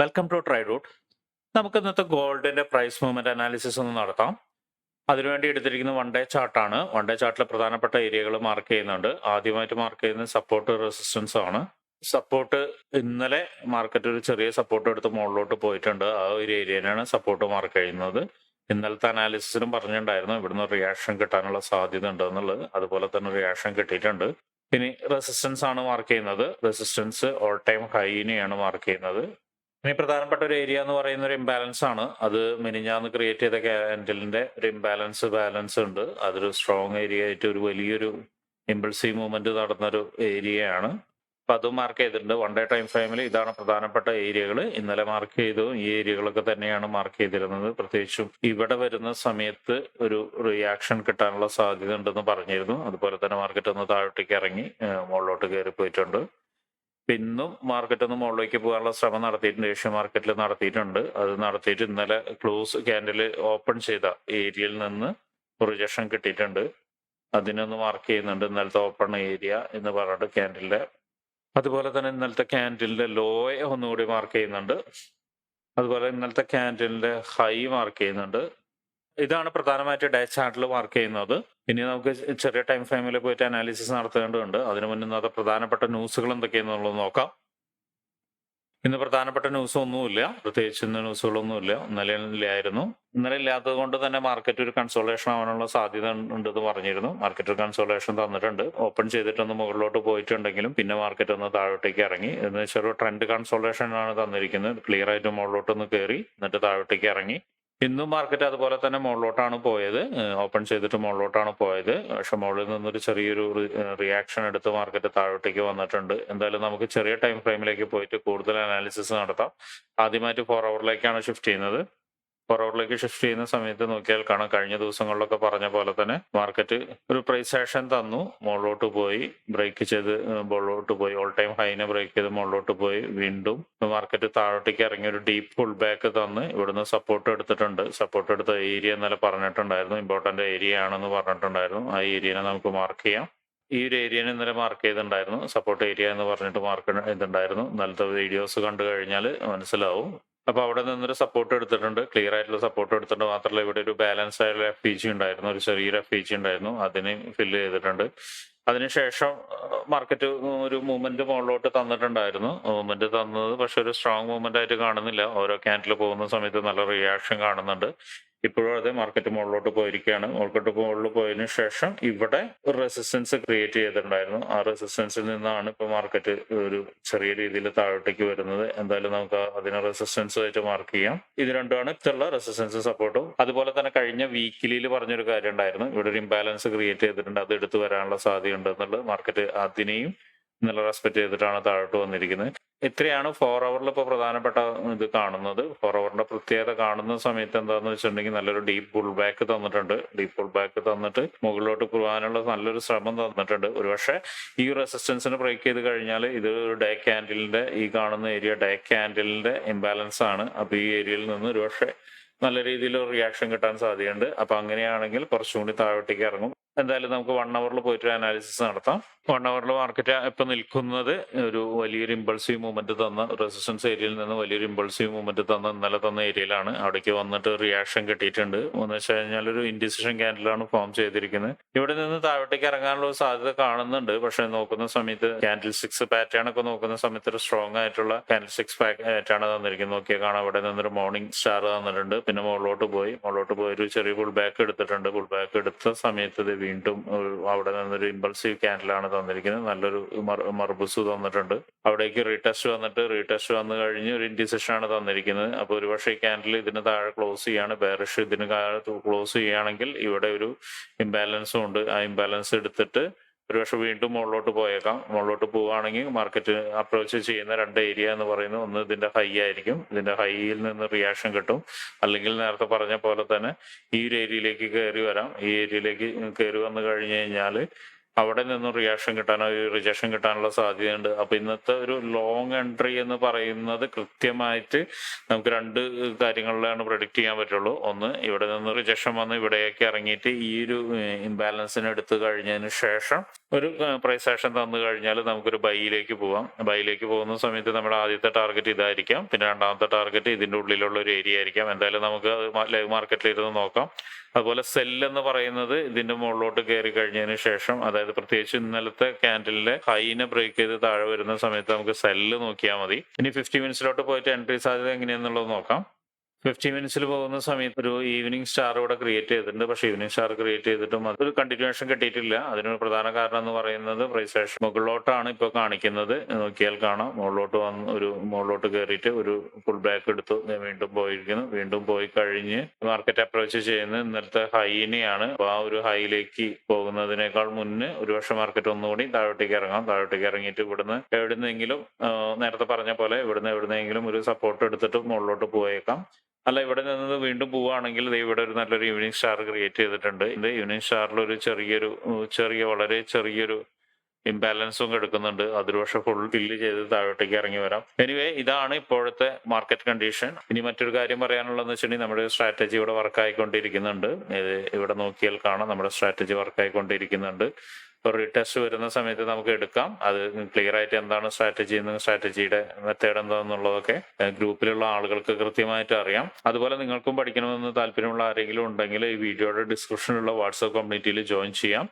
Welcome to try root നമുക്ക് ഇന്നത്തെ ഗോൾഡിന്റെ പ്രൈസ് മൂവ്മെന്റ് അനാലിസിസ് ഒന്ന് നടത്താം. അതിനുവേണ്ടി എടുത്തിരിക്കുന്ന വൺ ഡേ ചാർട്ടാണ് വൺ ഡേ ചാർട്ടിലെ പ്രധാനപ്പെട്ട ഏരിയകൾ മാർക്ക് ചെയ്യുന്നുണ്ട്. ആദ്യമായിട്ട് മാർക്ക് ചെയ്യുന്നത് സപ്പോർട്ട് റെസിസ്റ്റൻസ് ആണ്. സപ്പോർട്ട് ഇന്നലെ മാർക്കറ്റ് ഒരു ചെറിയ സപ്പോർട്ട് എടുത്ത് മുകളിലോട്ട് പോയിട്ടുണ്ട്. ആ ഒരു ഏരിയയിലാണ് സപ്പോർട്ട് മാർക്ക് ചെയ്യുന്നത്. ഇന്നലത്തെ അനാലിസിസിലും പറഞ്ഞിട്ടുണ്ടായിരുന്നു. ഇവിടുന്ന് റിയാക്ഷൻ കിട്ടാനുള്ള സാധ്യത ഉണ്ട് എന്നുള്ളത്. അതുപോലെ തന്നെ റിയാക്ഷൻ കിട്ടിയിട്ടുണ്ട്. ഇനി റെസിസ്റ്റൻസ് ആണ് മാർക്ക് ചെയ്യുന്നത്. റെസിസ്റ്റൻസ് ഓൾ ടൈം ഹൈനെയാണ് മാർക്ക് ചെയ്യുന്നത്. ഇനി പ്രധാനപ്പെട്ട ഒരു ഏരിയ എന്ന് പറയുന്ന ഒരു ഇംബാലൻസ് ആണ്. അത് മിനിഞ്ഞാന്ന് ക്രിയേറ്റ് ചെയ്ത ക്യാൻഡലിന്റെ ഒരു ഇംബാലൻസ് ബാലൻസ് ഉണ്ട്. അതൊരു സ്ട്രോങ് ഏരിയ ആയിട്ട് ഒരു വലിയൊരു ഇമ്പൾസീവ് മൂവ്മെന്റ് നടന്നൊരു ഏരിയയാണ് അപ്പൊ അതും മാർക്ക് ചെയ്തിട്ടുണ്ട്. വൺ ഡേ ടൈം ഫ്രെയിമിൽ ഇതാണ് പ്രധാനപ്പെട്ട ഏരിയകൾ ഇന്നലെ മാർക്ക് ചെയ്തു. ഈ ഏരിയകളൊക്കെ തന്നെയാണ് മാർക്ക് ചെയ്തിരുന്നത്. പ്രത്യേകിച്ചും ഇവിടെ വരുന്ന സമയത്ത് ഒരു റിയാക്ഷൻ കിട്ടാനുള്ള സാധ്യത ഉണ്ടെന്ന് പറഞ്ഞിരുന്നു. അതുപോലെ തന്നെ മാർക്കറ്റ് ഒന്ന് താഴോട്ടേക്ക് ഇറങ്ങി മുകളിലോട്ട് കയറി പോയിട്ടുണ്ട് പിന്നും മാർക്കറ്റ് ഒന്ന് മുകളിലേക്ക് പോകാനുള്ള ശ്രമം നടത്തിയിട്ടുണ്ട്. ഏഷ്യ മാർക്കറ്റിൽ നടത്തിയിട്ടുണ്ട്. അത് നടത്തിയിട്ട് ഇന്നലെ ക്ലോസ് ക്യാൻഡിൽ ഓപ്പൺ ചെയ്ത ഏരിയയിൽ നിന്ന് റിജക്ഷൻ കിട്ടിയിട്ടുണ്ട്. അതിനൊന്ന് മാർക്ക് ചെയ്യുന്നുണ്ട്. ഇന്നലത്തെ ഓപ്പൺ ഏരിയ എന്ന് പറഞ്ഞിട്ട് ക്യാൻഡിലിന്റെ അതുപോലെ തന്നെ ഇന്നലത്തെ ക്യാൻഡിലിന്റെ ലോയെ ഒന്നുകൂടി മാർക്ക് ചെയ്യുന്നുണ്ട്. അതുപോലെ ഇന്നലത്തെ ക്യാൻഡിലിന്റെ ഹൈ മാർക്ക് ചെയ്യുന്നുണ്ട്. ഇതാണ് പ്രധാനമായിട്ട് ഡേ ചാർട്ടിൽ മാർക്ക് ചെയ്യുന്നത്. ഇനി നമുക്ക് ചെറിയ ടൈം ഫ്രെയിമിൽ പോയിട്ട് അനാലിസിസ് നടത്തേണ്ടതുണ്ട്. അതിനു മുന്നേ ഇന്നത്തെ പ്രധാനപ്പെട്ട ന്യൂസുകൾ എന്തൊക്കെയാണെന്നുള്ളത് നോക്കാം. ഇന്ന് പ്രധാനപ്പെട്ട ന്യൂസ് ഒന്നുമില്ല. പ്രത്യേകിച്ച് ഇന്ന് ന്യൂസുകളൊന്നുമില്ല ഇന്നലെ ഇല്ലായിരുന്നു. ഇന്നലെ ഇല്ലാത്തത് കൊണ്ട് തന്നെ മാർക്കറ്റ് ഒരു കൺസോളേഷൻ ആവാനുള്ള സാധ്യത ഉണ്ടെന്ന് പറഞ്ഞിരുന്നു. മാർക്കറ്റ് ഒരു കൺസോളേഷൻ തന്നിട്ടുണ്ട്. ഓപ്പൺ ചെയ്തിട്ടൊന്ന് മുകളിലോട്ട് പോയിട്ടുണ്ടെങ്കിലും പിന്നെ മാർക്കറ്റ് ഒന്ന് താഴോട്ടേക്ക് ഇറങ്ങി. എന്ന് വെച്ചാൽ ഒരു ട്രെൻഡ് കൺസോളേഷൻ ആണ് തന്നിരിക്കുന്നത്. ക്ലിയർ ആയിട്ട് മുകളിലോട്ട് ഒന്ന് കയറി എന്നിട്ട് താഴോട്ടേക്ക് ഇറങ്ങി. ഇന്നും മാർക്കറ്റ് അതുപോലെ തന്നെ മുകളിലോട്ടാണ് പോയത്. ഓപ്പൺ ചെയ്തിട്ട് മുകളിലോട്ടാണ് പോയത്. പക്ഷെ മുകളിൽ നിന്നൊരു ചെറിയൊരു റിയാക്ഷൻ എടുത്ത് മാർക്കറ്റ് താഴോട്ടേക്ക് വന്നിട്ടുണ്ട്. എന്തായാലും നമുക്ക് ചെറിയ ടൈം ഫ്രെയിമിലേക്ക് പോയിട്ട് കൂടുതൽ അനാലിസിസ് നടത്താം. ആദ്യമായിട്ട് ഫോർ അവറിലേക്കാണ് ഷിഫ്റ്റ് ചെയ്യുന്നത്. ഫോർ അവറിലേക്ക് ഷിഫ്റ്റ് ചെയ്യുന്ന സമയത്ത് നോക്കിയാൽ കാണാം കഴിഞ്ഞ ദിവസങ്ങളിലൊക്കെ പറഞ്ഞ പോലെ തന്നെ മാർക്കറ്റ് ഒരു പ്രൈസ് ആക്ഷൻ തന്നു. മുകളിലോട്ട് പോയി ബ്രേക്ക് ചെയ്ത് മുകളിലോട്ട് പോയി. ഓൾ ടൈം ഹൈനെ ബ്രേക്ക് ചെയ്ത് മുകളിലോട്ട് പോയി. വീണ്ടും മാർക്കറ്റ് താഴോട്ടേക്ക് ഇറങ്ങി ഒരു ഡീപ്പ് ഫുൾ ബാക്ക് തന്ന് ഇവിടുന്ന് സപ്പോർട്ട് എടുത്തിട്ടുണ്ട്. സപ്പോർട്ട് എടുത്ത ഏരിയ ഇന്നലെ പറഞ്ഞിട്ടുണ്ടായിരുന്നു. ഇമ്പോർട്ടന്റ് ഏരിയ ആണെന്ന് പറഞ്ഞിട്ടുണ്ടായിരുന്നു. ആ ഏരിയനെ നമുക്ക് മാർക്ക് ചെയ്യാം. ഈ ഒരു ഏരിയനെ ഇന്നലെ മാർക്ക് ചെയ്തിട്ടുണ്ടായിരുന്നു. സപ്പോർട്ട് ഏരിയ എന്ന് പറഞ്ഞിട്ട് മാർക്ക് ചെയ്തിട്ടുണ്ടായിരുന്നു ഇന്നലത്തെ വീഡിയോസ് കണ്ടു കഴിഞ്ഞാൽ മനസ്സിലാവും. അപ്പൊ അവിടെ നിന്നൊരു സപ്പോർട്ട് എടുത്തിട്ടുണ്ട്. ക്ലിയർ ആയിട്ടുള്ള സപ്പോർട്ട് എടുത്തിട്ടുണ്ട്. മാത്രമല്ല ഇവിടെ ഒരു ബാലൻസ് ആയിട്ടുള്ള എഫ് പി ജി ഉണ്ടായിരുന്നു. ഒരു ചെറിയ എഫ് പി ജി ഉണ്ടായിരുന്നു. അതിന് ഫില്ല് ചെയ്തിട്ടുണ്ട്. അതിനുശേഷം മാർക്കറ്റ് ഒരു മൂവ്മെന്റ് മുകളിലോട്ട് തന്നിട്ടുണ്ടായിരുന്നു. മൂവ്മെന്റ് തന്നത് പക്ഷെ ഒരു സ്ട്രോങ് മൂവ്മെന്റ് ആയിട്ട് കാണുന്നില്ല. ഓരോ ക്യാൻഡിൽ പോകുന്ന സമയത്ത് നല്ല റിയാക്ഷൻ കാണുന്നുണ്ട്. ഇപ്പോഴും അതേ മാർക്കറ്റ് മുകളിലോട്ട് പോയിരിക്കുകയാണ്. മാർക്കറ്റ് മുകളിൽ പോയതിന് ശേഷം ഇവിടെ റെസിസ്റ്റൻസ് ക്രിയേറ്റ് ചെയ്തിട്ടുണ്ടായിരുന്നു. ആ റെസിസ്റ്റൻസിൽ നിന്നാണ് ഇപ്പോൾ മാർക്കറ്റ് ഒരു ചെറിയ രീതിയിൽ താഴോട്ടേക്ക് വരുന്നത്. എന്തായാലും നമുക്ക് അതിനെ റെസിസ്റ്റൻസ് ആയിട്ട് മാർക്ക് ചെയ്യാം. ഇത് രണ്ടുമാണ് ഇപ്പോഴുള്ള റെസിസ്റ്റൻസ് സപ്പോർട്ടും അതുപോലെ തന്നെ കഴിഞ്ഞ വീക്കിലിയിൽ പറഞ്ഞൊരു കാര്യം ഉണ്ടായിരുന്നു. ഇവിടെ ഒരു ഇംബാലൻസ് ക്രിയേറ്റ് ചെയ്തിട്ടുണ്ട്. അത് എടുത്തു വരാനുള്ള സാധ്യത എന്നുള്ളത് മാർക്കറ്റ് അതിനെയും ഇന്നലെ റെസ്പെക്ട് ചെയ്തിട്ടാണ് താഴോട്ട് വന്നിരിക്കുന്നത്. ഇത്രയാണ് ഫോർ അവറിൽ ഇപ്പോൾ പ്രധാനപ്പെട്ട ഇത് കാണുന്നത്. ഫോർ അവറിന്റെ പ്രത്യേകത കാണുന്ന സമയത്ത് എന്താണെന്ന് വെച്ചിട്ടുണ്ടെങ്കിൽ നല്ലൊരു ഡീപ്പ് പുൾ ബാക്ക് തന്നിട്ടുണ്ട്. ഡീപ്പ് പുൾ ബാക്ക് തന്നിട്ട് മുകളിലോട്ട് പോകാനുള്ള നല്ലൊരു ശ്രമം തന്നിട്ടുണ്ട്. ഒരുപക്ഷെ ഈ റെസിസ്റ്റൻസിന് ബ്രേക്ക് ചെയ്ത് കഴിഞ്ഞാൽ ഇത് ഒരു ഡേ ക്യാൻഡിലിന്റെ ഈ കാണുന്ന ഏരിയ ഡേ ക്യാൻഡിലിന്റെ ഇംബാലൻസ് ആണ്. അപ്പോൾ ഈ ഏരിയയിൽ നിന്ന് ഒരുപക്ഷെ നല്ല രീതിയിൽ റിയാക്ഷൻ കിട്ടാൻ സാധ്യതയുണ്ട്. അപ്പൊ അങ്ങനെയാണെങ്കിൽ കുറച്ചും കൂടി താഴോട്ടേക്ക് ഇറങ്ങും. എന്തായാലും നമുക്ക് വൺ അവറിൽ പോയിട്ട് അനാലിസിസ് നടത്താം. വൺ അവറിൽ മാർക്കറ്റ് ഇപ്പൊ നിൽക്കുന്നത് ഒരു വലിയൊരു ഇമ്പൾസീവ് മൂവ്മെന്റ് തന്ന റെസിസ്റ്റൻസ് ഏരിയയിൽ നിന്ന് വലിയൊരു ഇമ്പൾസീവ് മൂവ്മെന്റ് തന്ന ഇന്നലെ തന്ന ഏരിയയിലാണ് അവിടേക്ക് വന്നിട്ട് റിയാക്ഷൻ കിട്ടിയിട്ടുണ്ട്. എന്ന് വെച്ച് കഴിഞ്ഞാൽ ഒരു ഇൻഡിസിഷൻ ക്യാൻഡിലാണ് ഫോം ചെയ്തിരിക്കുന്നത് ഇവിടെ നിന്ന് താഴോട്ടേക്ക് ഇറങ്ങാനുള്ള ഒരു സാധ്യത കാണുന്നുണ്ട്. പക്ഷെ നോക്കുന്ന സമയത്ത് ക്യാൻഡിൽ സിക്സ് പാറ്റേൺ ഒക്കെ നോക്കുന്ന സമയത്ത് ഒരു സ്ട്രോങ് ആയിട്ടുള്ള ക്യാൻഡിൽ സിക്സ് പാറ്റേൺ തന്നിരിക്കുന്നത് നോക്കിയാൽ കാണാം. അവിടെ നിന്നൊരു മോർണിംഗ് സ്റ്റാർ തന്നിട്ടുണ്ട്. പിന്നെ മുകളിലോട്ട് പോയി. മുകളിലോട്ട് പോയി ഒരു ചെറിയ ഫുൾ ബാക്ക് എടുത്തിട്ടുണ്ട്. ഫുൾ ബാക്ക് എടുത്ത സമയത്ത് വീണ്ടും അവിടെ നിന്നൊരു ഇമ്പൾസീവ് ക്യാൻഡിലാണ് തന്നിരിക്കുന്നത്. നല്ലൊരു മർ- മർബുസ് തന്നിട്ടുണ്ട്. അവിടേക്ക് റീടെസ്റ്റ് വന്നിട്ട് റീടെസ്റ്റ് വന്നു കഴിഞ്ഞ് ഒരു ഇൻഡിസിഷൻ ആണ് തന്നിരിക്കുന്നത്. അപ്പോൾ ഒരുപക്ഷെ ഈ ക്യാൻഡിൽ ഇതിന് താഴെ ക്ലോസ് ചെയ്യാണ്. ബെയറിഷ് ഇതിന് താഴെ ക്ലോസ് ചെയ്യുകയാണെങ്കിൽ ഇവിടെ ഒരു ഇംബാലൻസും ഉണ്ട്. ആ ഇംബാലൻസ് എടുത്തിട്ട് ഒരുപക്ഷെ വീണ്ടും മുകളിലോട്ട് പോയേക്കാം. മുകളിലോട്ട് പോവുകയാണെങ്കിൽ മാർക്കറ്റ് അപ്രോച്ച് ചെയ്യുന്ന രണ്ട് ഏരിയ എന്ന് പറയുന്നത് ഒന്ന് ഇതിന്റെ ഹൈ ആയിരിക്കും. ഇതിന്റെ ഹൈയിൽ നിന്ന് റിയാക്ഷൻ കിട്ടും. അല്ലെങ്കിൽ നേരത്തെ പറഞ്ഞ പോലെ തന്നെ ഈ ഒരു ഏരിയയിലേക്ക് കയറി വരാം. ഈ ഏരിയയിലേക്ക് കയറി വന്നു കഴിഞ്ഞു കഴിഞ്ഞാൽ അവിടെ നിന്നും റിയാക്ഷൻ കിട്ടാനോ റിജക്ഷൻ കിട്ടാനുള്ള സാധ്യതയുണ്ട്. അപ്പൊ ഇന്നത്തെ ഒരു ലോങ് എൻട്രി എന്ന് പറയുന്നത് കൃത്യമായിട്ട് നമുക്ക് രണ്ട് കാര്യങ്ങളിലാണ് പ്രൊഡിക്റ്റ് ചെയ്യാൻ പറ്റുള്ളൂ. ഒന്ന് ഇവിടെ നിന്ന് റിജക്ഷൻ വന്ന് ഇവിടേക്ക് ഇറങ്ങിയിട്ട് ഈ ഒരു ഇംബാലൻസിന് എടുത്തു കഴിഞ്ഞതിന് ശേഷം ഒരു പ്രൈസ് ആക്ഷൻ തന്നു കഴിഞ്ഞാൽ നമുക്കൊരു ബൈയിലേക്ക് പോവാം. ബൈയിലേക്ക് പോകുന്ന സമയത്ത് നമ്മുടെ ആദ്യത്തെ ടാർഗറ്റ് ഇതായിരിക്കാം. പിന്നെ രണ്ടാമത്തെ ടാർഗറ്റ് ഇതിന്റെ ഉള്ളിലുള്ള ഒരു ഏരിയ ആയിരിക്കാം. എന്തായാലും നമുക്ക് ലൈവ് മാർക്കറ്റിൽ ഇരുന്ന് നോക്കാം. അതുപോലെ സെൽ എന്ന് പറയുന്നത് ഇതിന്റെ മുകളിലോട്ട് കയറി കഴിഞ്ഞതിന് ശേഷം അതായത് പ്രത്യേകിച്ച് ഇന്നലത്തെ ക്യാൻഡലിലെ ഹൈനെ ബ്രേക്ക് ചെയ്ത് താഴെ വരുന്ന സമയത്ത് നമുക്ക് സെല്ല് നോക്കിയാൽ മതി. ഇനി ഫിഫ്റ്റി മിനിറ്റ്സിലോട്ട് പോയിട്ട് എൻട്രി സാധ്യത എങ്ങനെയാണെന്നുള്ളത് നോക്കാം. ഫിഫ്റ്റി മിനിറ്റ്സിൽ പോകുന്ന സമയത്ത് ഒരു ഈവനിങ് സ്റ്റാർ ഇവിടെ ക്രിയേറ്റ് ചെയ്തിട്ടുണ്ട്. പക്ഷേ ഈവനിങ് സ്റ്റാർ ക്രിയേറ്റ് ചെയ്തിട്ടും അതൊരു കണ്ടിന്യൂഷൻ കിട്ടിയിട്ടില്ല. അതിനൊരു പ്രധാന കാരണം എന്ന് പറയുന്നത് പ്രൈസേഷൻ മുകളിലോട്ടാണ് ഇപ്പോൾ കാണിക്കുന്നത്. നോക്കിയാൽ കാണാം. മുകളിലോട്ട് വന്ന് ഒരു മുകളിലോട്ട് കയറിയിട്ട് ഒരു ഫുൾ ബാക്ക് എടുത്തു. വീണ്ടും പോയിരിക്കുന്നു. വീണ്ടും പോയി കഴിഞ്ഞ് മാർക്കറ്റ് അപ്രോച്ച് ചെയ്യുന്നത് ഇന്നലത്തെ ഹൈനെയാണ് അപ്പോൾ ആ ഒരു ഹൈയിലേക്ക് പോകുന്നതിനേക്കാൾ മുന്നേ ഒരു വർഷം മാർക്കറ്റ് ഒന്നുകൂടി താഴോട്ടേക്ക് ഇറങ്ങാം. താഴോട്ടേക്ക് ഇറങ്ങിയിട്ട് ഇവിടുന്ന് എവിടുന്നെങ്കിലും നേരത്തെ പറഞ്ഞ പോലെ ഇവിടുന്ന് എവിടുന്നെങ്കിലും ഒരു സപ്പോർട്ട് എടുത്തിട്ട് മുകളിലോട്ട് പോയേക്കാം. അല്ല ഇവിടെ നിന്ന് വീണ്ടും പോവുകയാണെങ്കിൽ ഇവിടെ ഒരു നല്ലൊരു ഈവനിങ് സ്റ്റാർ ക്രിയേറ്റ് ചെയ്തിട്ടുണ്ട്. ഇത് ഈവനിങ് സ്റ്റാറിൽ ഒരു ചെറിയൊരു ചെറിയ വളരെ ചെറിയൊരു ഇംബാലൻസും എടുക്കുന്നുണ്ട് അതൊരു പക്ഷെ ഫുൾ ഫില്ല് ചെയ്ത് താഴോട്ടേക്ക് ഇറങ്ങി വരാം. എനിവേ ഇതാണ് ഇപ്പോഴത്തെ മാർക്കറ്റ് കണ്ടീഷൻ ഇനി മറ്റൊരു കാര്യം പറയാനുള്ളതെന്ന് വെച്ചിട്ടുണ്ടെങ്കിൽ നമ്മുടെ സ്ട്രാറ്റജി ഇവിടെ വർക്ക് ആയിക്കൊണ്ടിരിക്കുന്നുണ്ട്. ഇവിടെ നോക്കിയാൽ കാണാം നമ്മുടെ സ്ട്രാറ്റജി വർക്ക് ആയിക്കൊണ്ടിരിക്കുന്നുണ്ട്. ഇപ്പോൾ റീടെസ്റ്റ് വരുന്ന സമയത്ത് നമുക്ക് എടുക്കാം. അത് ക്ലിയർ ആയിട്ട് എന്താണ് സ്ട്രാറ്റജി എന്ന് സ്ട്രാറ്റജിയുടെ മെത്തേഡ് എന്താണെന്നുള്ളതൊക്കെ ഗ്രൂപ്പിലുള്ള ആളുകൾക്ക് കൃത്യമായിട്ട് അറിയാം. അതുപോലെ നിങ്ങൾക്കും പഠിക്കണമെന്ന് താല്പര്യമുള്ള ആരെങ്കിലും ഉണ്ടെങ്കിൽ ഈ വീഡിയോയുടെ ഡിസ്ക്രിപ്ഷനിലുള്ള വാട്സ്ആപ്പ് കമ്മ്യൂണിറ്റിയിൽ ജോയിൻ ചെയ്യാം.